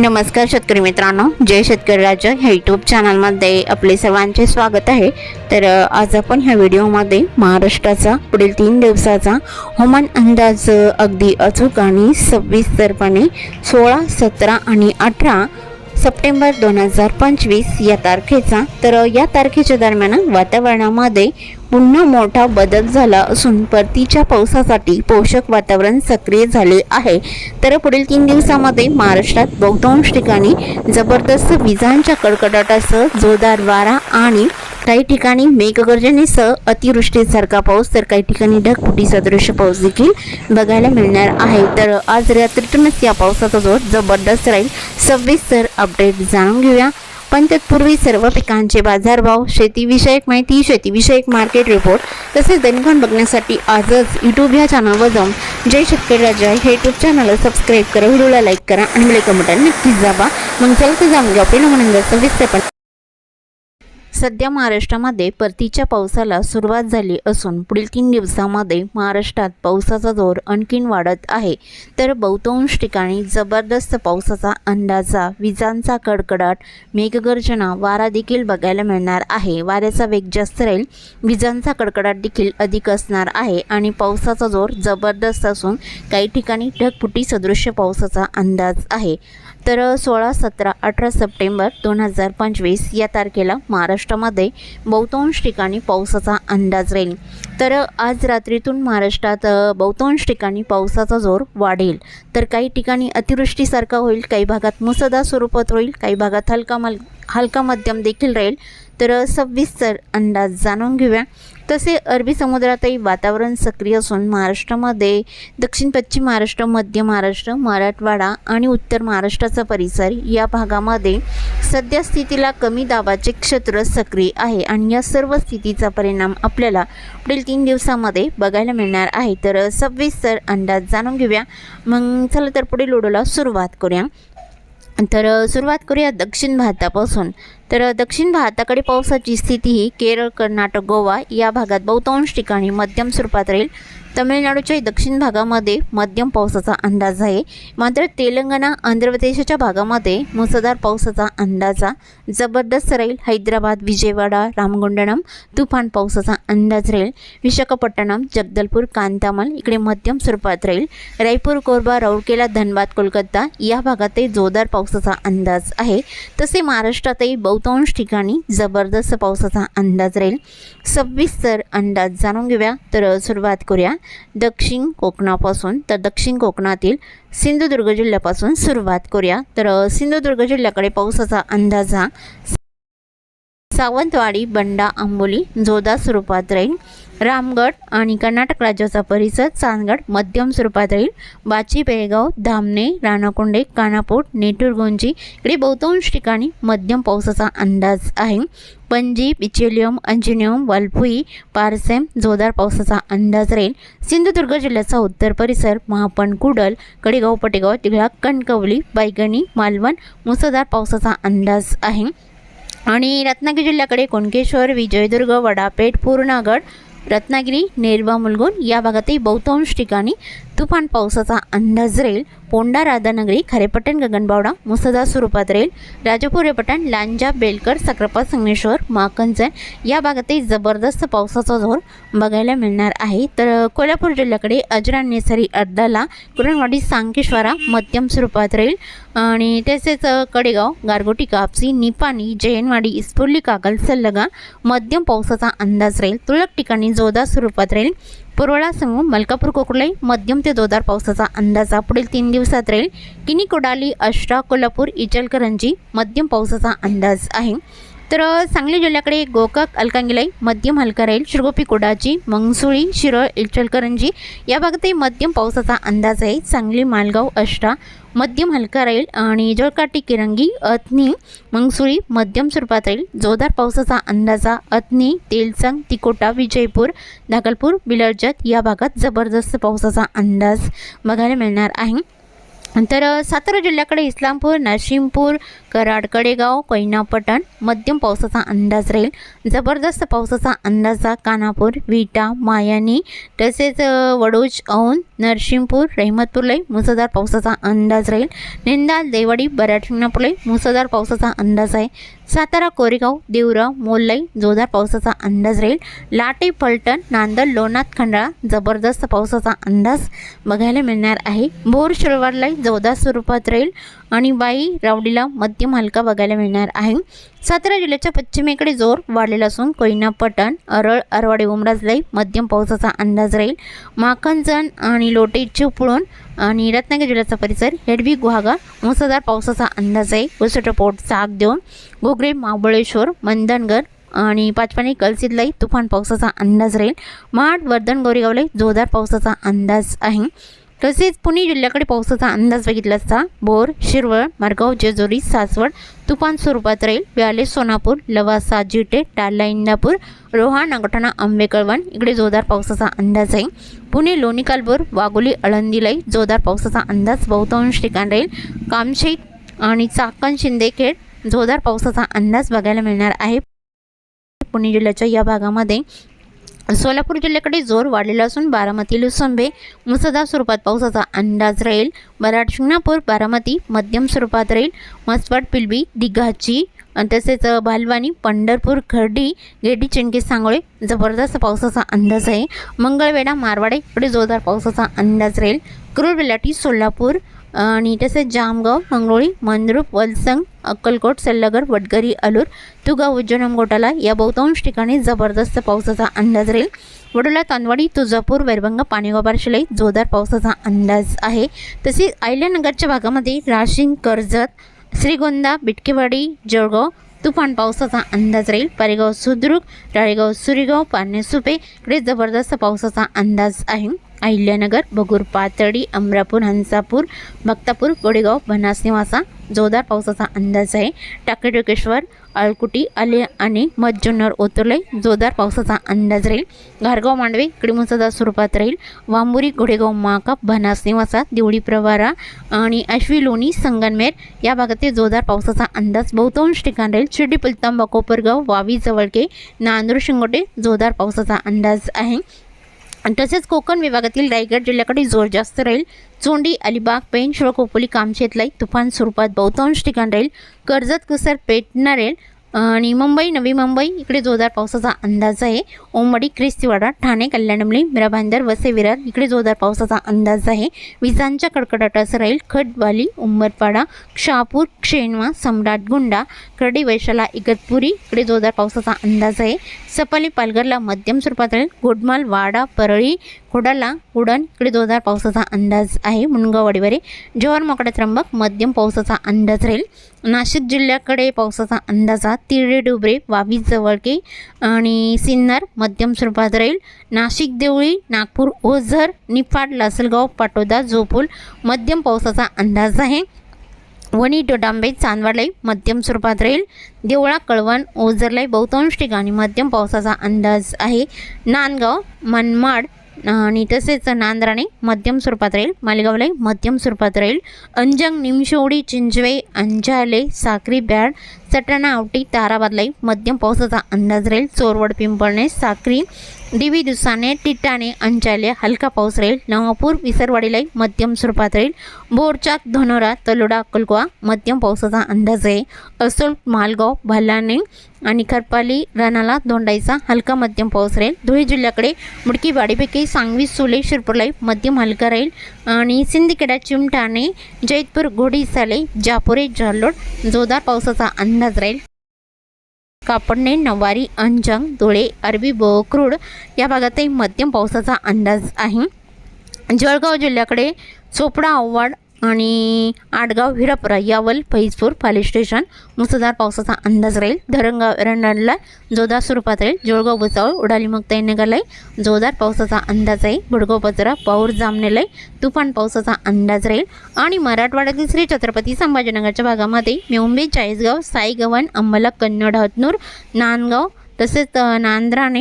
नमस्कार शेतकरी मित्रांनो जय शेतकरी राज्य ह्या यूट्यूब चॅनलमध्ये आपले सर्वांचे स्वागत आहे. तर आज आपण ह्या व्हिडिओमध्ये महाराष्ट्राचा पुढील तीन दिवसाचा हवामान अंदाज अगदी अचूक आणि सविस्तरपणे सोळा सतरा आणि अठरा सप्टेंबर दोन हजार पंचवीस या तारखेचा तर या तारखेच्या दरम्यान वातावरणामध्ये पुन्हा मोठा बदल झाला असून परतीच्या पावसासाठी पोषक वातावरण सक्रिय झाले आहे. तर पुढील तीन दिवसामध्ये महाराष्ट्रात बहुतांश ठिकाणी जबरदस्त विजांच्या कडकडाटासह जोरदार वारा आणि काही ठिकाणी मेघगर्जनेसह अतिवृष्टीसारखा पाऊस तर काही ठिकाणी ढगफुटी सदृश पाऊस देखील बघायला मिळणार आहे. तर आज रात्रीतूनच या पावसाचा जोर जबरदस्त राहील. सविस्तर अपडेट जाणून घेऊया. पण तत्पूर्वी सर्व पिकांचे बाजारभाव शेतीविषयक माहिती शेतीविषयक मार्केट रिपोर्ट तसेच दैनिकान बघण्यासाठी आजच यूट्यूब ह्या चॅनलवर जाऊन जय शेतकरी राजा हे यूट्यूब चॅनलला सबस्क्राईब करा व्हिडिओला लाईक करा आणि मला कमेंट नक्कीच जावा मग चला तर जाऊन घेऊ आपल्याला म्हणून सविस्तर सध्या महाराष्ट्रामध्ये परतीच्या पावसाला सुरुवात झाली असून पुढील तीन दिवसामध्ये महाराष्ट्रात पावसाचा जोर आणखीन वाढत आहे. तर बहुतांश ठिकाणी जबरदस्त पावसाचा अंदाजा विजांचा कडकडाट मेघगर्जना वारा देखील बघायला मिळणार आहे. वाऱ्याचा वेग जास्त राहील विजांचा कडकडाट देखील अधिक असणार आहे आणि पावसाचा जोर जबरदस्त असून काही ठिकाणी ढगफुटी सदृश्य पावसाचा अंदाज आहे. तर सोळा सतरा अठरा सप्टेंबर दोन हजार पंचवीस या तारखेला महाराष्ट्र महाराष्ट्रामध्ये बहुतांश ठिकाणी पावसाचा अंदाज राहील. तर आज रात्रीतून महाराष्ट्रात बहुतांश ठिकाणी पावसाचा जोर वाढेल. तर काही ठिकाणी अतिवृष्टीसारखा होईल काही भागात मुसळधार स्वरूपात होईल काही भागात हलका मल हलका मध्यम देखील राहील. तर सव्वीसचा अंदाज जाणून घेऊया. तसे अरबी समुद्रातही वातावरण सक्रिय असून महाराष्ट्रामध्ये दक्षिण पश्चिम महाराष्ट्र मध्य महाराष्ट्र मराठवाडा आणि उत्तर महाराष्ट्राचा परिसर या भागामध्ये सध्या स्थितीला कमी दाबाचे क्षेत्र सक्रिय आहे आणि या सर्व स्थितीचा परिणाम आपल्याला पुढील तीन दिवसामध्ये बघायला मिळणार आहे. तर सव्वीस सर अंदाज जाणून घेऊया. मग चला तर पुढील उडोला सुरुवात करूया. तर सुरुवात करूया दक्षिण भारतापासून. तर दक्षिण भारताकडे पावसाची स्थिती ही केरळ कर्नाटक गोवा या भागात बहुतांश ठिकाणी मध्यम स्वरूपात राहील. तमिळनाडूच्या दक्षिण भागामध्ये मध्यम पावसाचा अंदाज आहे. मात्र तेलंगणा आंध्र प्रदेशाच्या भागामध्ये मुसळधार पावसाचा अंदाजा जबरदस्त राहील हैदराबाद विजयवाडा रामगुंडणम. तुफान पावसाचा अंदाज राहील. विशाखापट्टणम जगदलपूर कांतामल इकडे मध्यम स्वरूपात राहील. रायपूर कोरबा राऊरकेला धनबाद कोलकाता या भागातही जोरदार पावसाचा अंदाज आहे. तसे महाराष्ट्रातही बहुतांश ठिकाणी जबरदस्त पावसाचा अंदाज राहील. सविस्तर अंदाज जाणून घेऊया. तर सुरुवात करूया. दक्षिण कोकणापासून तर दक्षिण कोकणातील सिंधुदुर्ग जिल्ह्यापासून सुरुवात करूया. तर सिंधुदुर्ग जिल्ह्याकडे पावसाचा अंदाज हा सावंतवाडी बंडा आंबोली जोरदार स्वरूपात राहील. रामगड आणि कर्नाटक राज्याचा परिसर चांदगड मध्यम स्वरूपात राहील. बाची बेळगाव धामणे राणाकोंडे कानापूर नेटूरगोंजी इकडे बहुतांश ठिकाणी मध्यम पावसाचा अंदाज आहे. पणजी बिचेलियम अंजिनियम वालपुई पारसेम जोरदार पावसाचा अंदाज राहील. सिंधुदुर्ग जिल्ह्याचा उत्तर परिसर महापण कुडल कडेगाव पटेगाव तिघळा कणकवली बायगणी मालवण मुसळधार पावसाचा अंदाज आहे. आणि रत्नागिरी जिल्ह्याकडे कोणकेश्वर विजयदुर्ग वडापेठ पूर्णागड रत्नागिरी नेरवा मुलगुण या भागातही बहुतांश ठिकाणी तुफान पावसाचा अंदाज राहील. पोंडा राधानगरी खारेपट्टण गगनबावडा मुसळधार स्वरूपात राहील. राजापूर रेपटण लांजा बेलकर सक्रपा संगमेश्वर माकंजन या भागातही जबरदस्त पावसाचा जोर बघायला मिळणार आहे. तर कोल्हापूर जिल्ह्याकडे अजरा नेसरी अर्धाला कुरणवाडी सांकेश्वरा मध्यम स्वरूपात राहील. आणि तसेच कडेगाव गारगोटी कापसी निपाणी जयनवाडी इस्फुर्ली कागल सल्लगा मध्यम पावसाचा अंदाज राहील. तुरळक ठिकाणी जोरदार स्वरूपात राहील. पुरवळा समूह मलकापूर कोकळे मध्यम ते जोरदार पावसाचा अंदाज पुढील तीन दिवसात राहील. किनी कोडाली अष्टा कोल्हापूर इचलकरंजी मध्यम पावसाचा अंदाज आहे. तर सांगली जिल्ह्याकडे गोकाक अलकांगिलाई मध्यम हलका राहील. शिरगोपी कोडाची मंगसुळी शिरळ इचलकरंजी या भागातही मध्यम पावसाचा अंदाज आहे. सांगली मालगाव अष्टा मध्यम हलका राहील आणि जळकाटी किरंगी अथनी मंगसुळी मध्यम स्वरूपात राहील. जोरदार पावसाचा अंदाजा अथनी तेलसंग तिकोटा विजयपूर नागलपूर बिलर्जत या भागात जबरदस्त पावसाचा अंदाज बघायला मिळणार आहे. तर सातारा जिल्ह्याकडे इस्लामपूर नाशिमपूर कराड कडेगाव कोयना पटण मध्यम पावसाचा अंदाज राहील. जबरदस्त पावसाचा अंदाजा कानापूर विटा मायानी तसेच वडोज औंध नरसिंहपूर रहिमतपूरलाही मुसळधार पावसाचा अंदाज राहील. निंदाल देवाडी बराड मुसळधार पावसाचा अंदाज आहे. सातारा कोरेगाव देवरा मोललाई जोरदार पावसाचा अंदाज राहील. लाटे फलटण नांदल लोणात खंडाळा जबरदस्त पावसाचा अंदाज बघायला मिळणार आहे. भोर शनिवारलाही जोरदार स्वरूपात राहील. आणि बाई रावडीला मध्यम हलका बघायला मिळणार आहे. सातारा जिल्ह्याच्या पश्चिमेकडे जोर वाढलेला असून कोयना पटण अरळ अरवाडे उमराजलाई मध्यम पावसाचा अंदाज राहील. माखनजण आणि लोटे चिपळूण आणि रत्नागिरी जिल्ह्याचा परिसर हेडवी गुहागा मुसळधार पावसाचा अंदाज आहे. उसटपोट चाक देऊन घोगरे महाबळेश्वर मंदनगर आणि पाचपाणी कलसिदलाई तुफान पावसाचा अंदाज राहील. महाड वर्धन गोरेगावलाही जोरदार पावसाचा अंदाज आहे. तसेच पुणे जिल्ह्याकडे पावसाचा अंदाज बघितला असता बोर शिरवळ मारगाव जेजुरी सासवड तुफान स्वरूपात राहील व्याले सोनापूर लवासा जिटे टाला इंदापूर रोहा नागठाणा आंबेकळवण इकडे जोरदार पावसाचा अंदाज आहे. पुणे लोणी कालपूर वाघोली अळंदीलाई जोरदार पावसाचा अंदाज बहुतांश ठिकाण राहील कामशेत आणि चाकण शिंदेखेड जोरदार पावसाचा अंदाज बघायला मिळणार आहे. पुणे जिल्ह्याच्या या भागामध्ये सोलापूर जिल्ह्याकडे जोर वाढलेला असून बारामती लुसंबे मुसळधार स्वरूपात पावसाचा अंदाज राहील. बराड शिंगणापूर बारामती मध्यम स्वरूपात राहील. मसवाड पिलबी दिघाची तसेच अ, बालवानी पंढरपूर खर्डी गेडी चिंकी सांगोळे जबरदस्त पावसाचा अंदाज आहे. मंगळवेढा मारवाडे इकडे जोरदार पावसाचा अंदाज राहील. क्रूर बेलाटी सोलापूर आणि तसेच जामगाव मंगळोळी मंद्रुप वलसंग अक्कलकोट सल्लागर वडगरी अलूर तुगाव उज्जैन गोटाला या बहुतांश ठिकाणी जबरदस्त पावसाचा अंदाज राहील. वडोला तांदवाडी तुळजापूर वैरभंग पाणीगाव शिलाई जोरदार पावसाचा अंदाज आहे. तसेच अहिल्यानगरच्या भागामध्ये राशिंग कर्जत श्रीगोंदा बिटकेवाडी जळगाव तुफान पावसाचा अंदाज राहील. पारेगाव सुद्रुक राळेगाव सुरेगाव पारणे सुपे इकडे जबरदस्त पावसाचा अंदाज आहे. अहिल्यानगर बगूर पातळी अमरापूर हंसापूर भक्तापूर कोडेगाव बनास निवासा जोरदार पावसाचा अंदाज आहे. टाकेटोकेश्वर अळकुटी आले आणि मज्जुन्नर ओतुर्ले जोरदार पावसाचा अंदाज राहील. घारगाव मांडवे इकडे मुसळधार स्वरूपात राहील. वांबुरी घोडेगाव माकाप भनासनिवासा देवळी प्रवारा आणि अश्वी लोणी संगनमेर या भागातील जोरदार पावसाचा अंदाज बहुतांश ठिकाण राहील. शिर्डी पुलतांबा कोपरगाव वावी जवळके नांदूर शिंगोटे जोरदार पावसाचा अंदाज आहे. तसेच कोकण विभागातील रायगड जिल्ह्याकडे जोर जास्त राहील. चोंडी अलिबाग पेन व कोपोली कामशेतलाई तुफान स्वरूपात बहुतांश ठिकाण राहील. कर्जत कुसर पेटणार राहील आणि मुंबई नवी मुंबई इकडे जोरदार पावसाचा अंदाज आहे. ओंबडी ख्रिस्तीवाडा ठाणे कल्याणमली मिराबांदर वसे विरार इकडे जोरदार पावसाचा अंदाज आहे. विजांच्या कडकडाटासह राहील खटवाली उंबरपाडा शहापूर क्षेणवा सम्राट गुंडा करडी वैशाला इगतपुरी इकडे जोरदार पावसाचा अंदाज आहे. सपाली पालघरला मध्यम स्वरूपात राहील. गोडमाल वाडा परळी खोडाला उडण इकडे जोरदार पावसाचा अंदाज आहे. मुनगाव वाडीवरे जव्हार त्र्यंबक मध्यम पावसाचा अंदाज राहील. नाशिक जिल्ह्याकडे पावसाचा अंदाज हा तिरडे डुबरे वावी जवळके आणि सिन्नर मध्यम स्वरूपात राहील. नाशिक देवळी नागपूर ओझर निफाड लासलगाव पाटोदा जोपूल मध्यम पावसाचा अंदाज आहे. वणी डोडांबे चांदवाडलाई मध्यम स्वरूपात राहील. देवळा कळवण ओझरलाई बहुतांश ठिकाणी मध्यम पावसाचा अंदाज आहे. नांदगाव मनमाड आणि तसेच नांद्राणे मध्यम स्वरूपात राहील. मालेगावलाई मध्यम स्वरूपात राहील. अंजंग निमशोडी चिंचवे अंजाले साक्री बॅड सटाणा आवटी ताराबादलाई मध्यम पावसाचा अंदाज राहील. चोरवड पिंपळणे साक्री दिवी दिवसाने टिटाणे अंचाले हलका पाऊस राहील. नवापूर विसरवाडीलाई मध्यम स्वरूपात राहील. बोरचाक धनोरा तलोडा अक्कलकोवा मध्यम पावसाचा अंदाज आहे. असोल मालगाव भालाणे आणि खरपाली रानाला दोंडाईचा हलका मध्यम पाऊस राहील. धुळे जिल्ह्याकडे मुडकी वाडीपैकी सांगवी सुले शिरपूरलाई मध्यम हलका राहील. आणि सिंदखेडा चिमठाणे जैतपूर घोडीसाले जापुरे जालोड जोरदार पावसाचा अंदाज राहील. कापडणे नवारी अंजंग धुळे अरबी बोक्रूड या भागातही मध्यम पावसाचा अंदाज आहे. जळगाव जिल्ह्याकडे चोपडा आव्हाड आणि आडगाव हिरापुरा यावल फैजपूर पाली स्टेशन. मुसळधार पावसाचा अंदाज राहील. धरणगाव एरंडाला जोरदार स्वरूपात राहील. जोळगाव भुसावळ उडाली मुक्त नगरलाई जोरदार पावसाचा अंदाज आहे बुडगाव पचरा पाऊर जामनेलाई तुफान पावसाचा अंदाज राहील. आणि मराठवाड्यातील श्री छत्रपती संभाजीनगरच्या भागामध्ये मेंबे चाळीसगाव साईगव्हाण अंबला कन्नड हतनूर नांदगाव तसेच अ,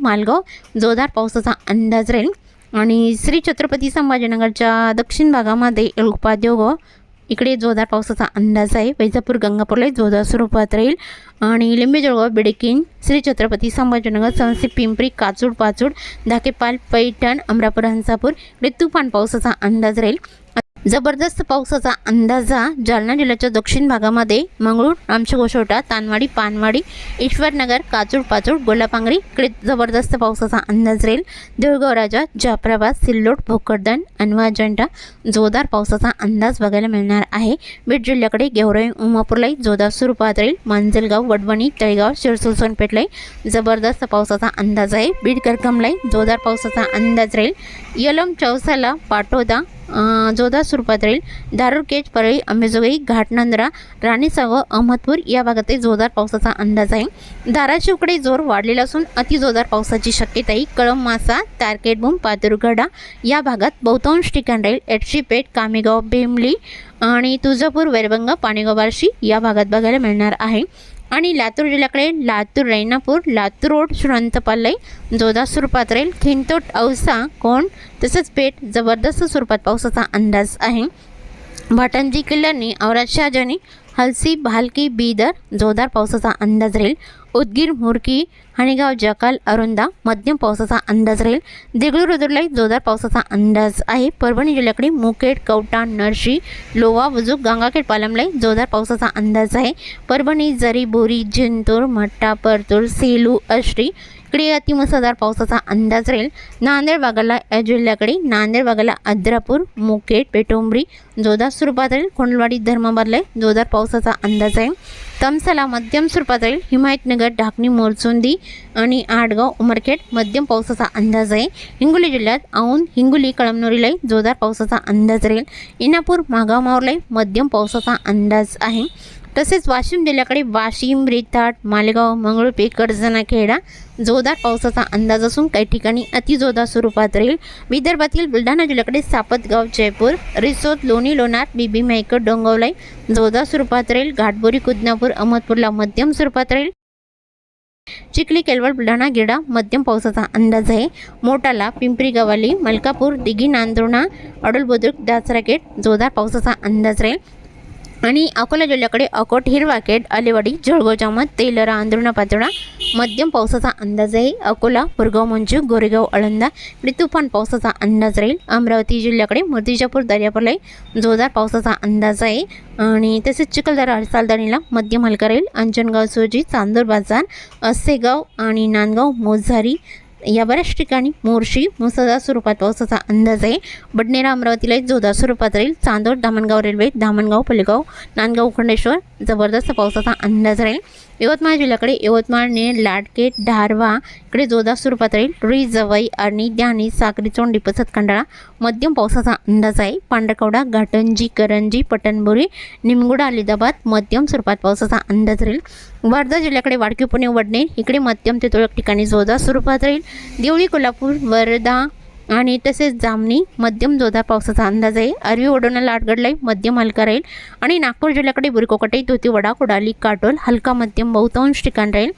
मालगाव जोरदार पावसाचा अंदाज राहील. आणि श्री छत्रपती संभाजीनगरच्या दक्षिण भागामध्ये उपाद्योग इकडे जोरदार पावसाचा अंदाज आहे. वैजापूर गंगापूरला जोरदार स्वरूपात राहील. आणि लिंबे जळगाव बिडकीन श्री छत्रपती संभाजीनगर सनसी पिंपरी काचूड पाचूड धाकेपाल पैठण अमरापूर हंसापूर इकडे तुफान पावसाचा अंदाज राहील. जबरदस्त पावसाचा अंदाजा जालना जिल्ह्याच्या दक्षिण भागामध्ये मंगळूर रामशेगोशोटा तानवाडी पानवाडी ईश्वरनगर काचूड पाचूड गोलापांगरी इकडे जबरदस्त पावसाचा अंदाज राहील. देऊळगाव राजा जाफराबाद सिल्लोड भोकरदन अनवा अजंठा जोरदार पावसाचा अंदाज बघायला मिळणार आहे. बीड जिल्ह्याकडे गेवराई उमापूरलाही जोरदार स्वरूपात राहील. मांजलगाव वडवणी तळेगाव शिरसूर सोनपेठलाही जबरदस्त पावसाचा अंदाज आहे. बीड करकमलाही जोरदार पावसाचा अंदाज राहील. यलम चौसाला पाटोदा जोरदार स्वरूपात राहील. दारूर केज परळी अंबेजोगाई घाटनंद्रा राणीसागर अहमदपूर या भागातही जोरदार पावसाचा अंदाज आहे. धाराशिवकडे जोर वाढलेला असून अति जोरदार पावसाची शक्यताही कळम मासा तारकेटभूम पातुरगडा या भागात बहुतांश ठिकाण राहील. एडशीपेठ कामेगाव बेमली आणि तुळजापूर वैरबंग पाणीगाव बार्शी या भागात बघायला मिळणार आहे. आणि लातूर जिल्ह्याकडे लातूर रैनापूर लातूर रोड श्रंतपालय जोरदार स्वरूपात राहील खिंतोट औसा कोण तसंच पेठ जबरदस्त स्वरूपात पावसाचा अंदाज आहे. भटंजी किल्ल्यांनी औराद शहाजानी हलसी भालकी बीदर जोरदार पावसाचा अंदाज राहील उदगीर मुरकी हणीगाव जकाल अरुंदा मध्यम पावसाचा अंदाज राहील. देगलूर रुद्रलाई जोरदार पावसाचा अंदाज आहे. परभणी जिल्ह्याकडे मुखेड कवटा नरशी लोवा वजूक गंगाखेड पालमलाई जोरदार पावसाचा अंदाज आहे. परभणी जरी बोरी जिंतूर मट्टा परतूर सेलू अश्री इकडे अति मुसळधार पावसाचा अंदाज राहील. नांदेड भागाला या जिल्ह्याकडे नांदेड भागाला अद्रापूर मुकेट पेटोंबरी जोरदार स्वरूपात राहील. कोंडलवाडी धर्माबादला जोरदार पावसाचा अंदाज आहे. तमसाला मध्यम स्वरूपात राहील. हिमायतनगर ढाकणी मोरचुंदी आणि आडगाव उमरखेड मध्यम पावसाचा अंदाज आहे. हिंगोली जिल्ह्यात औंध हिंगोली कळमनुरीलाही जोरदार पावसाचा अंदाज राहील. इनापूर मागाव मावरलाही मध्यम पावसाचा अंदाज आहे. तसेच वाशिम जिल्ह्याकडे वाशिम रिथाट मालेगाव मंगळूरपे कर्जनाखेडा जोरदार पावसाचा अंदाज असून काही ठिकाणी अतिजोरदार स्वरूपात राहील. विदर्भातील बुलढाणा जिल्ह्याकडे सापतगाव जयपूर रिसोद लोणी लोणार बीबी मेकर डोंगवलाई जोरदार स्वरूपात राहील. घाटबोरी कुदनापूर अहमदपूरला मध्यम स्वरूपात राहील. चिखली केलवड बुलढाणा गिडा मध्यम पावसाचा अंदाज आहे. मोटाला पिंपरी गवाली मलकापूर दिघी नांदुर्णा अडोल बुद्रुक दासराकेट जोरदार पावसाचा अंदाज राहील. आणि अकोला जिल्ह्याकडे अकोट हिरवाकेट अलिवाडी जळगाव जामत तेलरा आंध्रणा पाचोडा मध्यम पावसाचा अंदाज आहे अकोला बुरगाव मंजू गोरेगाव अळंदा इकडे तुफान पावसाचा अंदाज राहील. अमरावती जिल्ह्याकडे मूर्तिजापूर दर्यापूरलाही जोरदार पावसाचा अंदाज आहे. आणि तसेच चिखलदरा हडसालदाणीला मध्यम हलका राहील. अंजनगाव सोजी चांदूर बाजार असेगाव आणि नांदगाव मोझारी या बऱ्याच ठिकाणी मोर्शी मुसळधार स्वरूपात पावसाचा अंदाज आहे. बडनेरा अमरावतीला एक जोरदार स्वरूपात राहील. चांदोड दामणगाव रेल्वे दामणगाव पलेगाव नांदगाव उखंडेश्वर जबरदस्त पावसाचा अंदाज राहील. यवतमाळ जिल्ह्याकडे यवतमाळने लाडकेट धारवा इकडे जोरदार स्वरूपात राहील. रुई जवई आणि द्यानी साक्री चोंडी पसत खंडाळा. मध्यम पावसाचा अंदाज आहे. पांढरकवडा घाटंजी करंजी पटणबोरी निमगुडा अलिदाबाद मध्यम स्वरूपात पावसाचा अंदाज राहील. वर्धा जिल्ह्याकडे वाडकी पुणे वडणे इकडे मध्यम ते तुरळक ठिकाणी जोरदार स्वरूपात राहील. देवळी कोल्हापूर वर्धा आणि तसेच जामणी मध्यम जोधा पावसाचा अंदाज आहे. अरवी ओढवण्याला लाटगडलाही मध्यम हलका राहील. आणि नागपूर जिल्ह्याकडे बुरकोकटे धोतीवडा कुडाली काटोल हलका मध्यम बहुतांश ठिकाण राहील.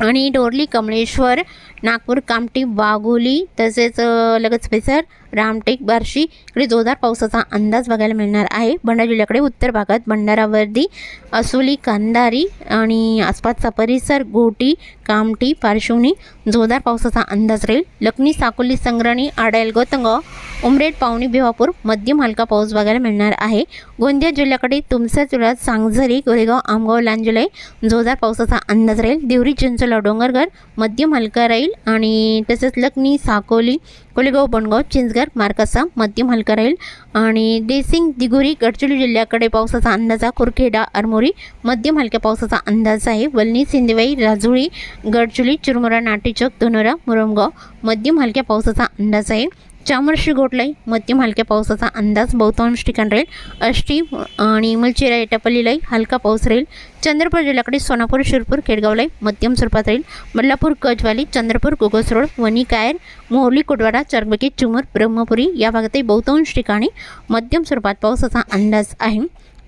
आणि डोरली कमळेश्वर नागपूर कामटी वाघोली तसेच अ, पेसर रामटेक बार्शी इकडे जोरदार पावसाचा अंदाज बघायला मिळणार आहे. भंडारा जिल्ह्याकडे उत्तर भागात भंडारा वर्दी असोली कांदारी आणि आसपासचा परिसर गोटी कामटी पार्श्वनी जोरदार पावसाचा अंदाज राहील. लखनी साकोली संग्रणी आडायल गोतंगाव उमरेड पावणी भिवापूर मध्यम हलका पाऊस बघायला मिळणार आहे. गोंदिया जिल्ह्याकडे तुमच्या जिल्ह्यात सांगझरी गोरेगाव आमगाव लांजलय जोरदार पावसाचा अंदाज राहील. देवरी चिंचोला डोंगरघर मध्यम हलका राहील आणि तसेच लखनी साकोली कोलेगाव बनगाव चिंचघर मार्कासा मध्यम हलका राहील. आणि देसिंग दिगोरी गडचिरोली जिल्ह्याकडे पावसाचा अंदाज आहे. कुरखेडा अरमोरी मध्यम हलक्या पावसाचा अंदाज आहे. वलनी सिंदेवाई राजुळी गडचिरोली चिरमुरा नाटेचक धनोरा मुरमगाव मध्यम हलक्या पावसाचा अंदाज आहे. चामर्शी गोटलाई मध्यम हलक्या पावसाचा अंदाज बहुतांश ठिकाण राहील. अष्टी आणि मलचिरा एटापल्लीलाही हलका पाऊस राहील. चंद्रपूर जिल्ह्याकडे सोनापूर शिरपूर खेडगावलाही मध्यम स्वरूपात राहील. बल्लापूर कचवाली चंद्रपूर गोगस रोड वणी कायर मोहली कोटवाडा चरबकी चुमर ब्रह्मपुरी या भागातही बहुतांश ठिकाणी मध्यम स्वरूपात पावसाचा अंदाज आहे.